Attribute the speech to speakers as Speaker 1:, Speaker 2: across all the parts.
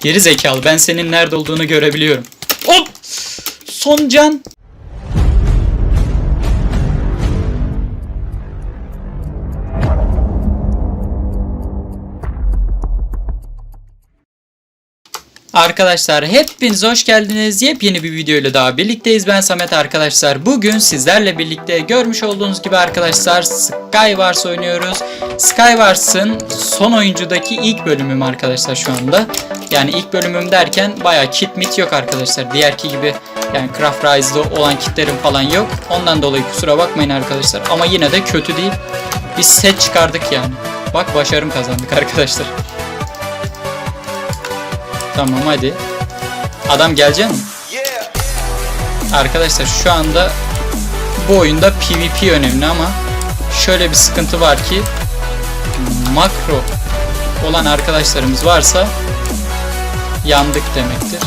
Speaker 1: Geri zekalı ben senin nerede olduğunu görebiliyorum. Hop! Son can. Arkadaşlar hepiniz hoş geldiniz. Yepyeni bir video ile daha birlikteyiz. Ben Samet arkadaşlar. Bugün sizlerle birlikte görmüş olduğunuz gibi arkadaşlar Skywars oynuyoruz. Skywars'ın son oyuncudaki ilk bölümüm arkadaşlar şu anda. Yani ilk bölümüm derken bayağı kit mit yok arkadaşlar. Diğerki gibi yani Craft Rise'da olan kitlerim falan yok. Ondan dolayı kusura bakmayın arkadaşlar. Ama yine de kötü değil. Biz set çıkardık yani. Bak başarım kazandık arkadaşlar. Tamam hadi. Adam gelecek mi? Arkadaşlar şu anda bu oyunda PvP önemli ama şöyle bir sıkıntı var ki makro olan arkadaşlarımız varsa yandık demektir.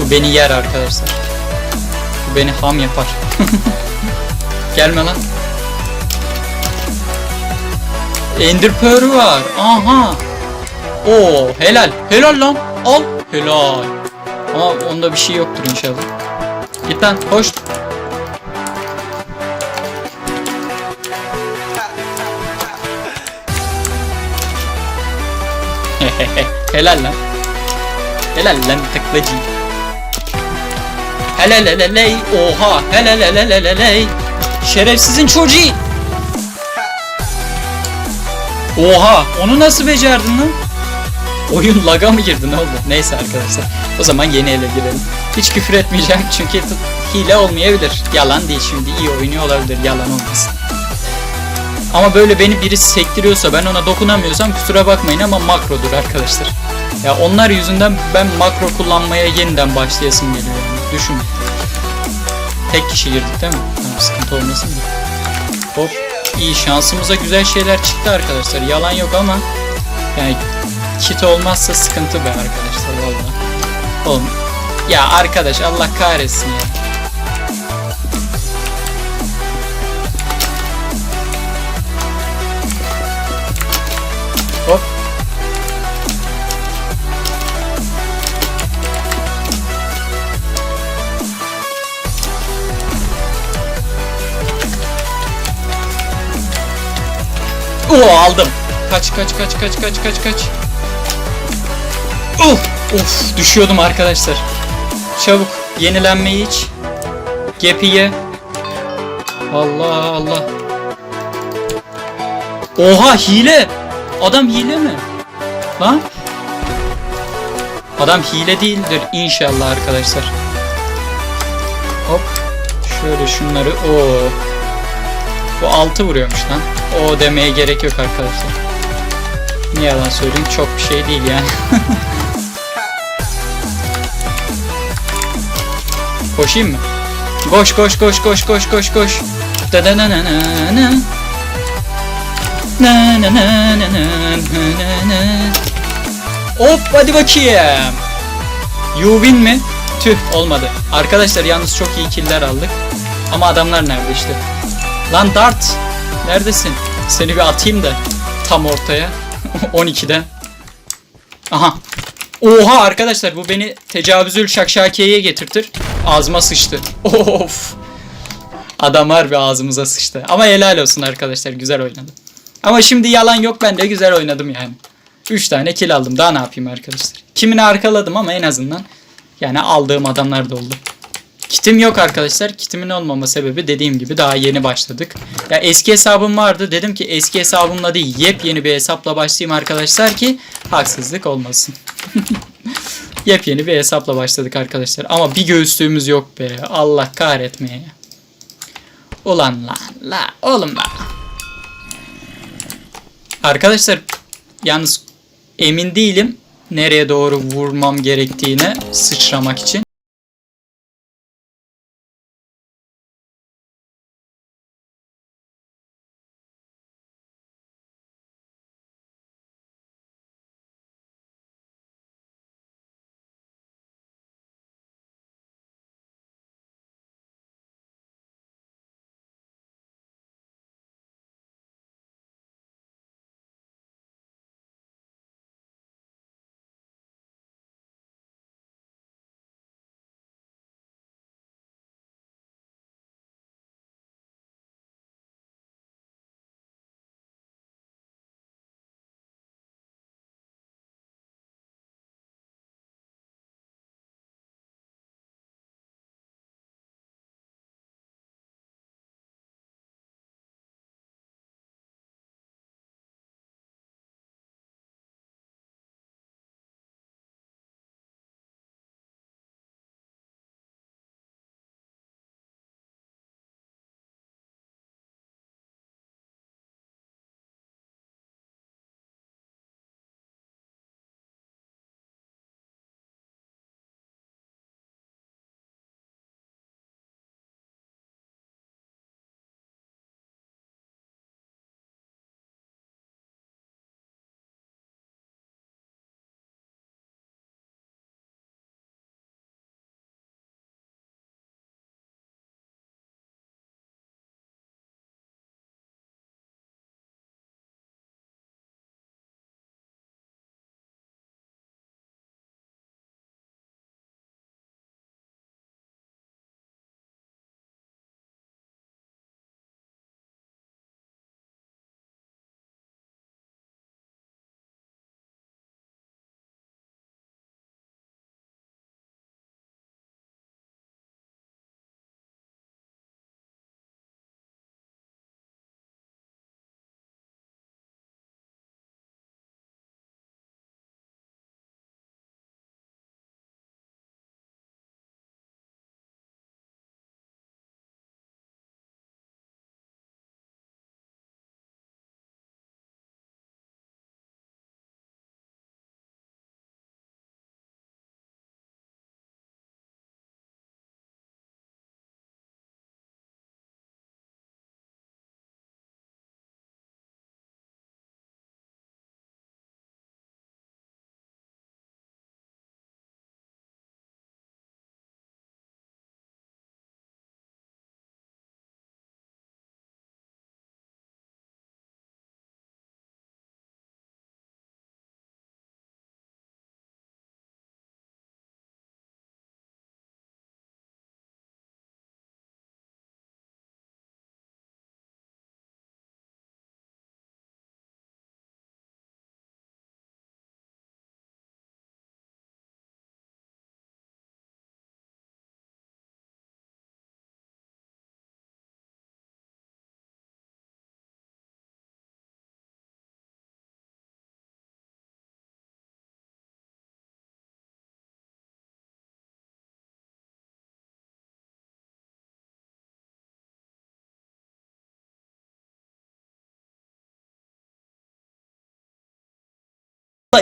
Speaker 1: Bu beni yer arkadaşlar. Bu beni ham yapar. Gelme lan. Ender Pearl var. Aha. Oo helal. Helal lan. Al. Helal. Ama onda bir şey yoktur inşallah. Git lan hoş. helal lan. Helal lan tıklacı. Helal helal. Oha. Helal helal helal. Şerefsizin çocuğu. Oha onu nasıl becerdin lan? Oyun laga mı girdi ne oldu? Neyse arkadaşlar. O zaman yeni ele girelim. Hiç küfür etmeyeceğim çünkü hile olmayabilir. Yalan değil şimdi iyi oynuyor olabilir yalan olmasın. Ama böyle beni biri sektiriyorsa ben ona dokunamıyorsam kusura bakmayın ama makrodur arkadaşlar. Ya onlar yüzünden ben makro kullanmaya yeniden başlayasım geliyor yani. Düşün. Tek kişi girdik değil mi? Tamam sıkıntı olmasın da. Hop. İyi şansımıza güzel şeyler çıktı arkadaşlar. Yalan yok ama yani kit olmazsa sıkıntı be arkadaşlar valla. Oğlum ya arkadaş Allah kahretsin ya. Oo aldım. Kaç kaç kaç kaç kaç kaç kaç. Of of düşüyordum arkadaşlar. Çabuk yenilenmeyi iç. Gepiye. Allah Allah. Oha hile. Adam hile mi? Lan? Adam hile değildir inşallah arkadaşlar. Hop. Şöyle şunları o. Bu 6 vuruyormuş lan. O demeye gerek yok arkadaşlar. Ne yalan söyleyeyim çok bir şey değil yani. Koşayım mı? Koş koş koş koş koş koş koş. Da da na na na na. Na na na na na na na. Hop hadi bakayım. You win mi? Tüh olmadı. Arkadaşlar yalnız çok iyi killer aldık. Ama adamlar nerede işte? Lan Dart neredesin? Seni bir atayım da tam ortaya. 12'den. Aha. Oha arkadaşlar bu beni tecavüzül şakşakiyeye getirtir. Ağzıma sıçtı. Of. Adam harbi ağzımıza sıçtı. Ama helal olsun arkadaşlar güzel oynadım. Ama şimdi yalan yok ben de güzel oynadım yani. 3 tane kill aldım. Daha ne yapayım arkadaşlar. Kimini arkaladım ama en azından yani aldığım adamlar da oldu. Kitim yok arkadaşlar. Kitimin olmama sebebi dediğim gibi daha yeni başladık. Ya eski hesabım vardı. Dedim ki eski hesabımla değil yepyeni bir hesapla başlayayım arkadaşlar ki haksızlık olmasın. yepyeni bir hesapla başladık arkadaşlar. Ama bir göğüslüğümüz yok be. Allah kahretmeye. Ulan lan la oğlum la. Arkadaşlar yalnız emin değilim nereye doğru vurmam gerektiğine sıçramak için.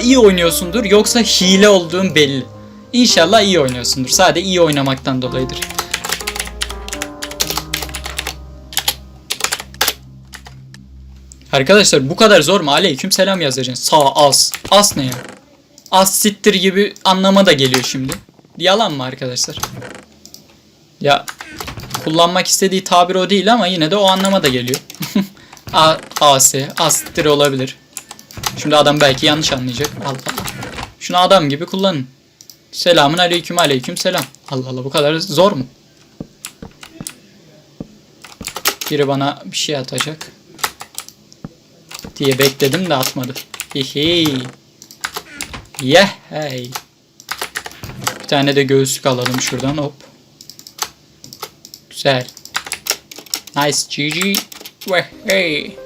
Speaker 1: İyi oynuyorsundur yoksa hile olduğun belli. İnşallah iyi oynuyorsundur. Sadece iyi oynamaktan dolayıdır. Arkadaşlar bu kadar zor mu? Aleyküm selam yazacaksın. Sağ as. As ne ya? As sittir gibi anlama da geliyor şimdi. Yalan mı arkadaşlar? Ya kullanmak istediği tabir o değil ama yine de o anlama da geliyor. A, AS, asittir olabilir. Şimdi adam belki yanlış anlayacak. Allah Allah. Şunu adam gibi kullanın. Selamun aleyküm aleyküm selam. Allah Allah bu kadar zor mu? Biri bana bir şey atacak. Diye bekledim de atmadı. Hihi. Yeah hey. Bir tane de göğüslük alalım şuradan hop. Güzel. Nice GG. Ve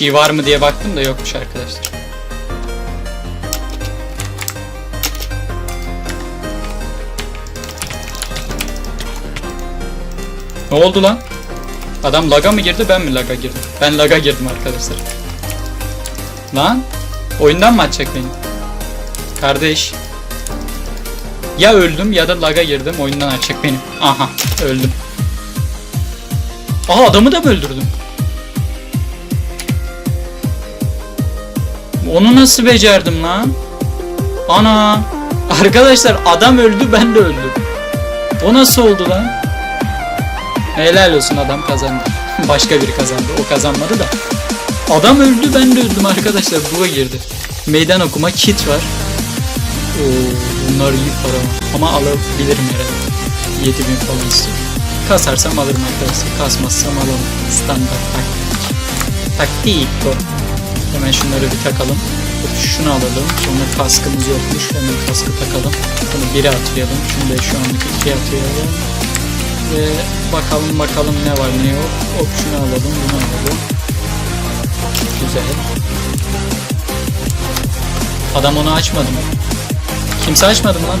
Speaker 1: şey var mı diye baktım da yokmuş arkadaşlar. Ne oldu lan? Adam laga mı girdi ben mi laga girdim? Ben laga girdim arkadaşlar. Lan oyundan mı atacak beni? Kardeş. Ya öldüm ya da laga girdim oyundan açacak beni. Aha öldüm. Aha adamı da mı öldürdüm? Onu nasıl becerdim lan? Ana. Arkadaşlar adam öldü ben de öldüm. O nasıl oldu lan? Helal olsun adam kazandı. Başka biri kazandı. O kazanmadı da. Adam öldü ben de öldüm arkadaşlar. Buga girdi. Meydan okuma kit var. Oo, bunlar iyi para ama alabilirim herhalde. 7000 falan istiyor. Kasarsam alırım arkadaşlar. Kasmazsam alamam. Standart taktik. Taktik. Hemen şunları bir takalım. Şunu alalım. Sonra kaskımız yokmuş. Hemen kaskı takalım. Bunu biri atlayalım. Şunu da şu anlık ikiye atlayalım. Ve bakalım bakalım ne var ne yok. Hop şunu alalım. Bunu alalım. Güzel. Adam onu açmadı mı? Kimse açmadı mı lan?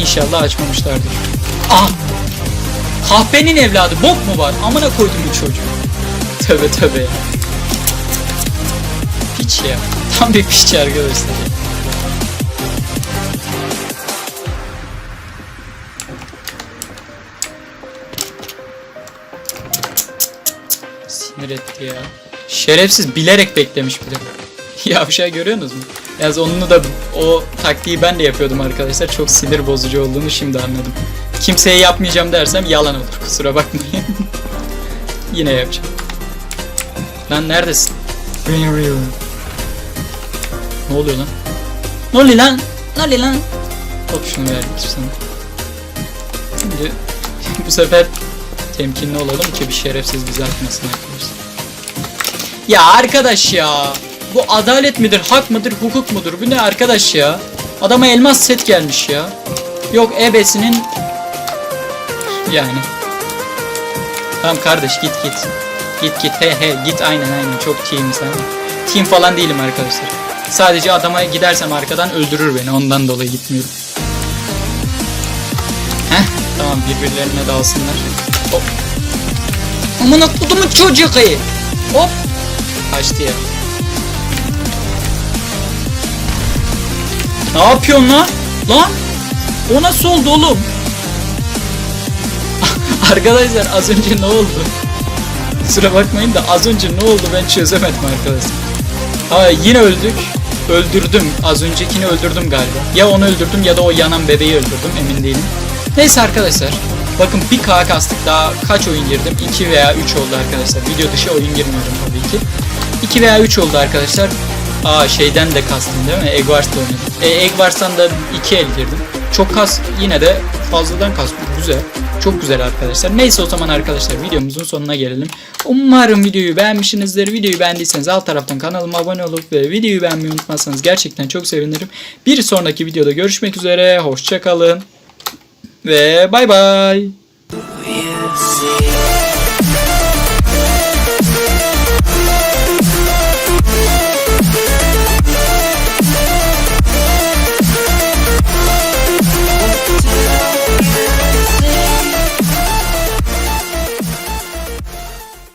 Speaker 1: İnşallah açmamışlardır. Ah! Kahpenin evladı bok mu var? Amına koydum bu çocuğu. Tövbe tövbe ya. Piç ya. Tam bir piç arkadaşlar. Sinir etti ya. Şerefsiz bilerek beklemiş bir de. Yavşağı görüyorsunuz mu? Yalnız onunu da o taktiği ben de yapıyordum arkadaşlar. Çok sinir bozucu olduğunu şimdi anladım. Kimseye yapmayacağım dersem yalan olur. Kusura bakmayın. Yine yapacağım. Lan neredesin? Ne oluyor lan? Ne oluyor lan? Ne oluyor lan? Hop şunu verdik sana. Şimdi bu sefer temkinli olalım ki bir şerefsiz bizi atmasın arkadaşlar. Ya arkadaş ya. Bu adalet midir, hak mıdır, hukuk mudur? Bu ne arkadaş ya? Adama elmas set gelmiş ya. Yok ebesinin yani. Tamam kardeş git git. Git git he he git aynen aynen çok team sen. Team falan değilim arkadaşlar. Sadece adama gidersem arkadan öldürür beni ondan dolayı gitmiyorum. Heh tamam birbirlerine dalsınlar. Hop. Aman atladı mı çocuk ayı? Hop. Kaçtı ya. Ne yapıyorsun lan? Lan? O nasıl oldu oğlum? Arkadaşlar az önce ne oldu? Kusura bakmayın da az önce ne oldu ben çözemedim arkadaşlar. Ha yine öldük. Öldürdüm. Az öncekini öldürdüm galiba. Ya onu öldürdüm ya da o yanan bebeği öldürdüm emin değilim. Neyse arkadaşlar. Bakın bir K kastık daha kaç oyun girdim? 2 veya 3 oldu arkadaşlar. Video dışı oyun girmiyorum tabii ki. 2 veya 3 oldu arkadaşlar. Aa şeyden de kastım değil mi? Eggwars'ta oynadım. E, Eggwars'tan da 2 el girdim. Çok kas yine de fazladan kas. Güzel. Çok güzel arkadaşlar. Neyse o zaman arkadaşlar videomuzun sonuna gelelim. Umarım videoyu beğenmişsinizdir. Videoyu beğendiyseniz alt taraftan kanalıma abone olup ve videoyu beğenmeyi unutmazsanız gerçekten çok sevinirim. Bir sonraki videoda görüşmek üzere. Hoşçakalın. Ve bay bay.